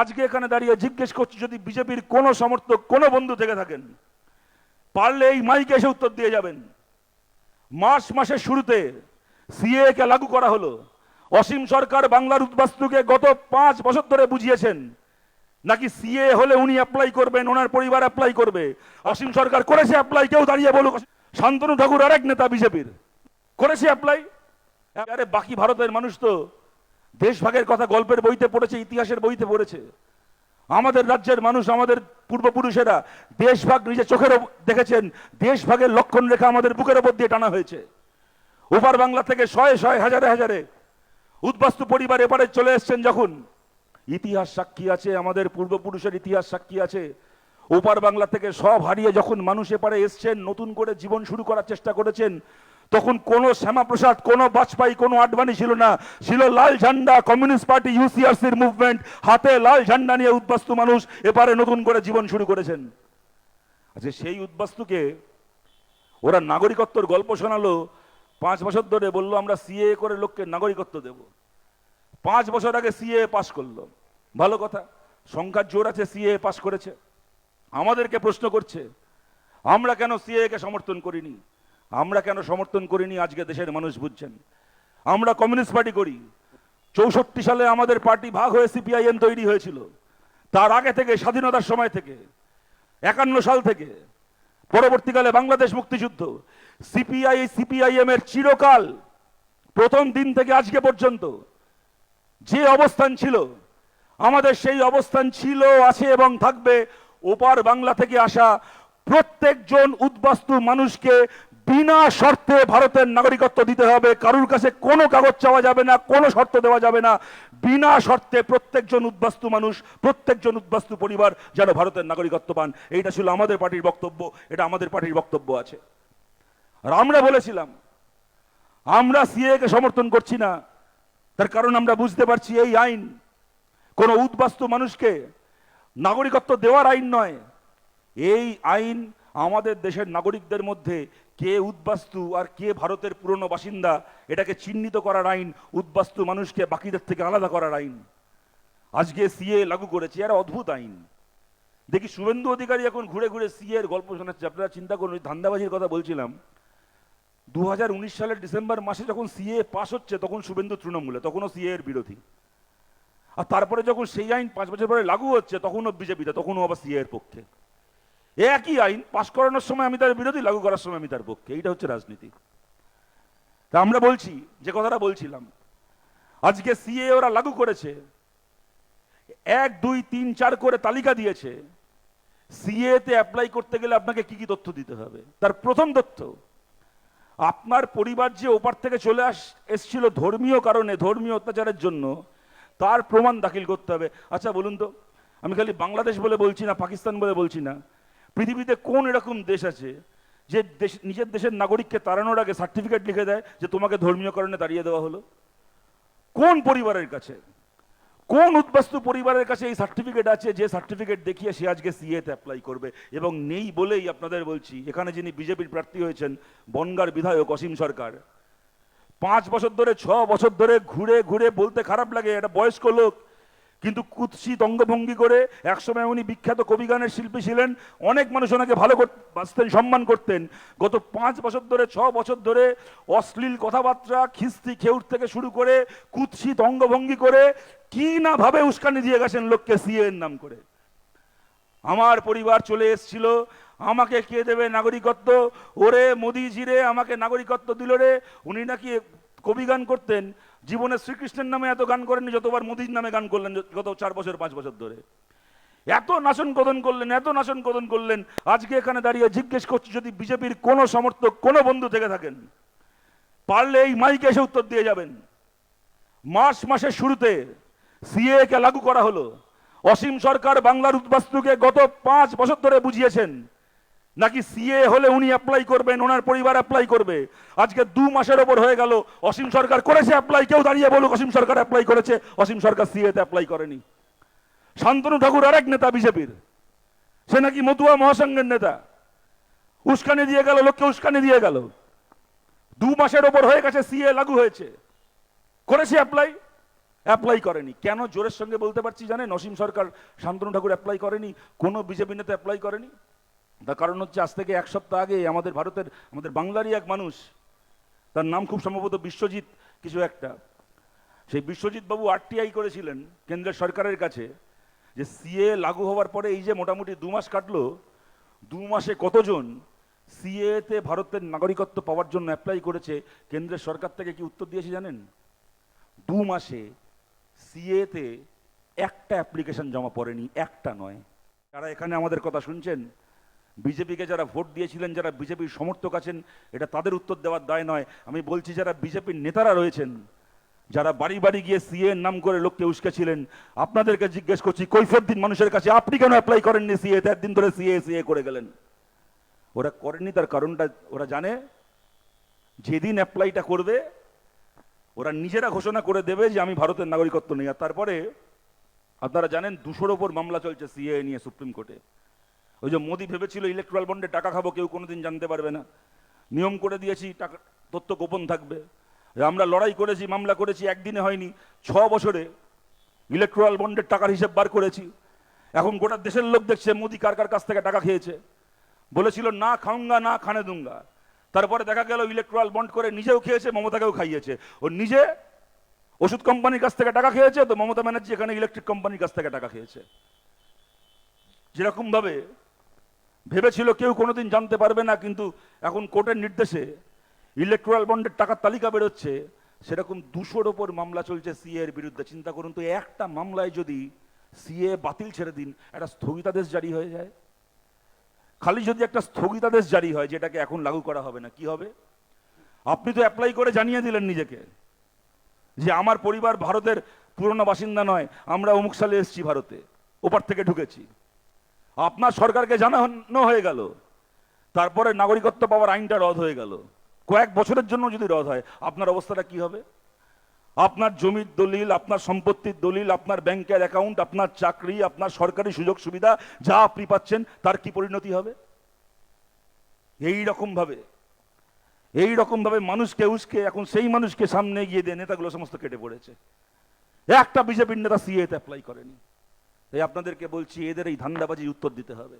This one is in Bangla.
আজকে এখানে দাঁড়িয়ে জিজ্ঞেস করছি, যদি বিজেপির কোনো সমর্থক, কোনো বন্ধু থেকে থাকেন, পারলে এই মাইকে এসে উত্তর দিয়ে যাবেন। মার্চ মাসের শুরুতে সিএ কে লাগু করা হলো। অসীম সরকার বাংলার উদ্বাস্তুকে গত পাঁচ বছর ধরে বুঝিয়েছেন, নাকি সিএ হলে উনি অ্যাপ্লাই করবেন, ওনার পরিবার অ্যাপ্লাই করবে। অসীম সরকার করেছে অ্যাপ্লাই কেউ দাঁড়িয়ে বলুক। শান্তনু ঠাকুর আরেক নেতা বিজেপির, করেছে অ্যাপ্লাই আরে বাকি ভারতের মানুষ তো দেশভাগের কথা গল্পের বইতে পড়েছে, ইতিহাসের বইতে পড়েছে। আমাদের রাজ্যের মানুষ, আমাদের পূর্বপুরুষেরা দেশভাগ নিজে চোখের দেখেছেন, দেশভাগের লক্ষণ রেখা আমাদের বুকের ওপর দিয়ে টানা হয়েছে। ওপার বাংলা থেকে শয়ে শয়ে, হাজারে হাজারে উদ্বাস্তু পরিবার এপারে চলে এসছেন যখন। ইতিহাস সাক্ষী আছে, আমাদের পূর্বপুরুষের ইতিহাস সাক্ষী আছে। ওপার বাংলা থেকে সব হারিয়ে যখন মানুষ এপারে এসছেন, নতুন করে জীবন শুরু করার চেষ্টা করেছেন তখন কোনো শ্যামাপ্রসাদ, কোনো বাজপেয়ী, কোনো আডবাণী ছিল না। ছিল লাল ঝান্ডা, কমিউনিস্ট পার্টি ইউসিআরসির মুভমেন্ট হাতে লাল ঝান্ডা নিয়ে উদ্বাস্তু মানুষ এপারে নতুন করে জীবন শুরু করেছেন। আচ্ছা সেই উদ্বাস্তুকে ওরা নাগরিকত্বর গল্প শোনালো। পাঁচ বছর ধরে বলল, আমরা সিএ করে লোককে নাগরিকত্ব দেব। পাঁচ বছর আগে সিএ পাশ করল। ভালো কথা, সংখ্যার জোর আছে সিএ পাশ করেছে। আমাদেরকে প্রশ্ন করছে, আমরা কেন সিএ কে সমর্থন করিনি? আমরা কেন সমর্থন করিনি? আজকে দেশের মানুষ বুঝছেন। আমরা কমিউনিস্ট পার্টি করি। চৌষট্টি সালে আমাদের পার্টি ভাগ হয়ে সিপিআইএম তৈরি হয়েছিল। তার আগে থেকে, স্বাধীনতার সময় থেকে, একান্ন সাল থেকে, পরবর্তীকালে বাংলাদেশ মুক্তিযুদ্ধ, সিপিআই, সিপিআইএম এর চিরকাল প্রথম দিন থেকে আজকে পর্যন্ত যে অবস্থান ছিল, আমাদের সেই অবস্থান ছিল, আছে এবং থাকবে। ওপার বাংলা থেকে আসা প্রত্যেকজন উদ্বাস্তু মানুষকে বিনা শর্তে ভারতের নাগরিকত্ব দিতে হবে। কারুর কাছে কোনো কাগজ চাওয়া যাবে না, কোনো শর্ত দেওয়া যাবে না। বিনা শর্তে প্রত্যেকজন উদ্বাস্তু মানুষ, প্রত্যেকজন উদ্বাস্তু পরিবার যেন ভারতের নাগরিকত্ব পান। এইটা ছিল আমাদের পার্টির বক্তব্য, এটা আমাদের পার্টির বক্তব্য আছে। আর আমরা বলেছিলাম, আমরা সিএ কে সমর্থন করছি না। তার কারণ আমরা বুঝতে পারছি এই আইন। কোনো উদ্বাস্তু মানুষকে নাগরিকত্ব দেওয়ার আইন নয়। এই আইন আমাদের দেশের নাগরিকদের মধ্যে কে উদ্বাস্তু আর কে ভারতের পুরনো বাসিন্দা, এটাকে চিহ্নিত করার আইন, উদ্বাস্তু মানুষকে বাকিদের থেকে আলাদা করার আইন। আজকে সিএ লাগু করেছে, এর অদ্ভুত আইন। দেখি শুভেন্দু অধিকারী এখন ঘুরে ঘুরে সিএ এর গল্প শোনাচ্ছে, আপনারা চিন্তা করুন ধান্দাবাজির কথা বলছিলাম। দু হাজার উনিশ সালের ডিসেম্বর মাসে যখন সিএ পাস হচ্ছে, তখন শুভেন্দু তৃণমূলে, তখনও সিএ এর বিরোধী। আর তারপরে যখন সেই আইন পাঁচ বছর পরে লাগু হচ্ছে, তখনও বিজেপিতে, তখনও আবার সিএ এর পক্ষে। একই আইন পাশ করানোর সময় আমি তার বিরোধী, লাগু করার সময় আমি তার পক্ষে। এইটা হচ্ছে রাজনীতি। তা আমরা বলছি, যে কথাটা বলছিলাম, আজকে সিএ ওরা লাগু করেছে, এক, দুই, তিন, চার করে তালিকা দিয়েছে সিএ তে অ্যাপ্লাই করতে গেলে আপনাকে কি কি তথ্য দিতে হবে? তার প্রথম তথ্য, আপনার পরিবার যে ওপার থেকে চলে আস, এসছিল ধর্মীয় কারণে, ধর্মীয় অত্যাচারের জন্য, তার প্রমাণ দাখিল করতে হবে। আচ্ছা বলুন তো, আমি খালি বাংলাদেশ বলে বলছি না, পাকিস্তান বলে বলছি না পৃথিবীতে কোন এরকম দেশ আছে যে দেশ, নিজের দেশের নাগরিককে তাড়ানোর আগে সার্টিফিকেট লিখে দেয় যে তোমাকে ধর্মীয় কারণে দেওয়া হলো? কোন পরিবারের কাছে? কোন উদ্বাস্তু পরিবারের কাছে এই সার্টিফিকেট আছে যে সার্টিফিকেট দেখিয়ে সে আজকে সিএতে অ্যাপ্লাই করবে? এবং নেই বলেই আপনাদের বলছি, এখানে যিনি বিজেপির প্রার্থী হয়েছেন, বনগার বিধায়ক অসীম সরকার, পাঁচ বছর ধরে, ছ বছর ধরে ঘুরে ঘুরে বলতে খারাপ লাগে এটা বয়স্ক লোক কিন্তু কুৎসিত অঙ্গভঙ্গি করে একসময় উনি বিখ্যাত কবিগানের শিল্পী ছিলেন। অনেক মানুষ ওনাকে ভালো বাসতেন সম্মান করতেন। গত পাঁচ বছর ধরে, ছ বছর ধরে অশ্লীল কথাবার্তা, খিস্তি, খেউর থেকে শুরু করে কুৎসিত অঙ্গভঙ্গি করে কি না ভাবে উস্কানি দিয়ে গেছেন লোককে সিএ এর নাম করে। আমার পরিবার চলে এসেছিল। আমাকে কে দেবে নাগরিকত্ব? ওরে মোদিজি রে আমাকে নাগরিকত্ব দিল রে। উনি নাকি কবি গান করতেন। জীবনে শ্রীকৃষ্ণের নামে এত গান করেননি, যতবার মোদির নামে গান করলেন গত চার বছর, পাঁচ বছর ধরে। এত নাচন কদন করলেন, এত নাচন কদন করলেন, আজকে এখানে দাঁড়িয়ে জিজ্ঞেস করছি, যদি বিজেপির কোনো সমর্থক, কোনো বন্ধু থেকে থাকেন, পারলে এই মাইকে এসে উত্তর দিয়ে যাবেন। মার্চ মাসের শুরুতে সিএ কে লাগু করা হলো। অসীম সরকার বাংলার উদ্বাস্তুকে গত পাঁচ বছর ধরে বুঝিয়েছেন নাকি সিএ হলে উনি অ্যাপ্লাই করবেন, ওনার পরিবার অ্যাপ্লাই করবে? আজকে দু মাসের ওপর হয়ে গেল, অসীম সরকার করেছে অ্যাপ্লাই কেউ দাঁড়িয়ে বলুক, অসীম সরকার অ্যাপ্লাই করেছে, অসীম সরকার সিএ তে অ্যাপ্লাই করেনি। শান্তনু ঠাকুর আরেক নেতা বিজেপির, সে নাকি মতুয়া মহাসংঘের নেতা। উস্কানি দিয়ে গেল, লোককে উস্কানি দিয়ে গেল। দু মাসের ওপর হয়ে গেছে সিএ লাগু হয়েছে। করেছে অ্যাপ্লাই অ্যাপ্লাই করেনি। কেন জোরের সঙ্গে বলতে পারছি জানেন? অসীম সরকার শান্তনু ঠাকুর অ্যাপ্লাই করেনি, কোনো বিজেপি নেতা অ্যাপ্লাই করেনি? তার কারণ হচ্ছে আজ থেকে এক সপ্তাহ আগে আমাদের ভারতের, আমাদের বাংলারই এক মানুষ, তার নাম খুব সম্ভবত বিশ্বজিৎ কিছু একটা। সেই বিশ্বজিৎ বাবু আরটিআই করেছিলেন কেন্দ্রের সরকারের কাছে, যে সিএ লাগু হওয়ার পরে এই যে মোটামুটি দু মাস কাটলো, দু মাসে কতজন সিএতে ভারতের নাগরিকত্ব পাওয়ার জন্য অ্যাপ্লাই করেছে, কেন্দ্রের সরকার থেকে কি উত্তর দিয়েছে জানেন? দু মাসে সিএতে একটা অ্যাপ্লিকেশন জমা পড়েনি, একটা নয়। যারা এখানে আমাদের কথা শুনছেন বিজেপিকে যারা ভোট দিয়েছিলেন, যারা বিজেপির সমর্থক আছেন, এটা তাদের উত্তর দেওয়ার দায় নয়। আমি বলছি, যারা বিজেপির নেতারা রয়েছেন, যারা বাড়ি বাড়ি গিয়ে সিএ নাম করে লোককে উস্কেছিলেন আপনাদেরকে জিজ্ঞেস করছি কৈফত দিন মানুষের কাছে আপনি কেন অ্যাপ্লাই করেননি সিএ একদিন ধরে সিএ সিএ করে গেলেন। ওরা করেননি, তার কারণটা ওরা জানে। যেদিন অ্যাপ্লাইটা করবে, ওরা নিজেরা ঘোষণা করে দেবে যে আমি ভারতের নাগরিকত্ব নেই। আর তারপরে, আপনারা জানেন, দুশোর ওপর মামলা চলছে সিএ নিয়ে সুপ্রিম কোর্টে। ওই যে মোদি ভেবেছিল ইলেকট্রাল বন্ডে টাকা খাব, কেউ কোনোদিন জানতে পারবে না। নিয়ম করে দিয়েছি, টাকা তথ্য গোপন থাকবে। আমরা লড়াই করেছি, মামলা করেছি, একদিনে হয়নি, ছ বছরে ইলেকট্রাল বন্ডের টাকার হিসেব বার করেছি। এখন গোটা দেশের লোক দেখছে মোদি কার কার কাছ থেকে টাকা খেয়েছে। বলেছিল, না খাউঙ্গা না খানে দুঙ্গা। তারপরে দেখা গেল ইলেকট্রাল বন্ড করে নিজেও খেয়েছে, মমতাকেও খাইয়েছে। ও নিজে ওষুধ কোম্পানির কাছ থেকে টাকা খেয়েছে, তো মমতা ব্যানার্জি এখানে ইলেকট্রিক কোম্পানির কাছ থেকে টাকা খেয়েছে। যেরকম ভাবে ভেবেছিল কেউ কোনোদিন জানতে পারবে না, কিন্তু এখন কোর্টের নির্দেশে ইলেকট্রাল বন্ডের টাকার তালিকা বেরোচ্ছে। সেরকম দুশোর ওপর মামলা চলছে সিএ এর বিরুদ্ধে। চিন্তা করুন তো, একটা মামলায় যদি সিএ বাতিল ছেড়ে দিন, একটা স্থগিতাদেশ জারি হয়ে যায়। খালি যদি একটা স্থগিতাদেশ জারি হয়, যেটাকে এখন লাগু করা হবে না, কি হবে? আপনি তো অ্যাপ্লাই করে জানিয়ে দিলেন নিজেকে যে আমার পরিবার ভারতের পুরনো বাসিন্দা নয়, আমরা অমুক সালে এসেছি ভারতে, ওপার থেকে ঢুকেছি। আপনার সরকারকে জানানো হয়ে গেল। তারপরে নাগরিকত্ব পাওয়ার আইনটা রদ হয়ে গেল। কয়েক বছরের জন্য যদি রদ হয়, আপনার অবস্থাটা কি হবে? আপনার জমির দলিল, আপনার সম্পত্তির দলিল, আপনার ব্যাংকের অ্যাকাউন্ট, আপনার চাকরি, আপনার সরকারি সুযোগ সুবিধা, যা আপনি পাচ্ছেন, তার কি পরিণতি হবে? এই রকম ভাবে, এই রকম ভাবে মানুষকে উস্কে, এখন সেই মানুষকে সামনে গিয়ে দিয়ে নেতাগুলো সমস্ত কেটে পড়েছে। একটা বিজেপির নেতা সিএতে অ্যাপ্লাই করেনি। তাই আপনাদেরকে বলছি এদের এই ধান্দাবাজি উত্তর দিতে হবে।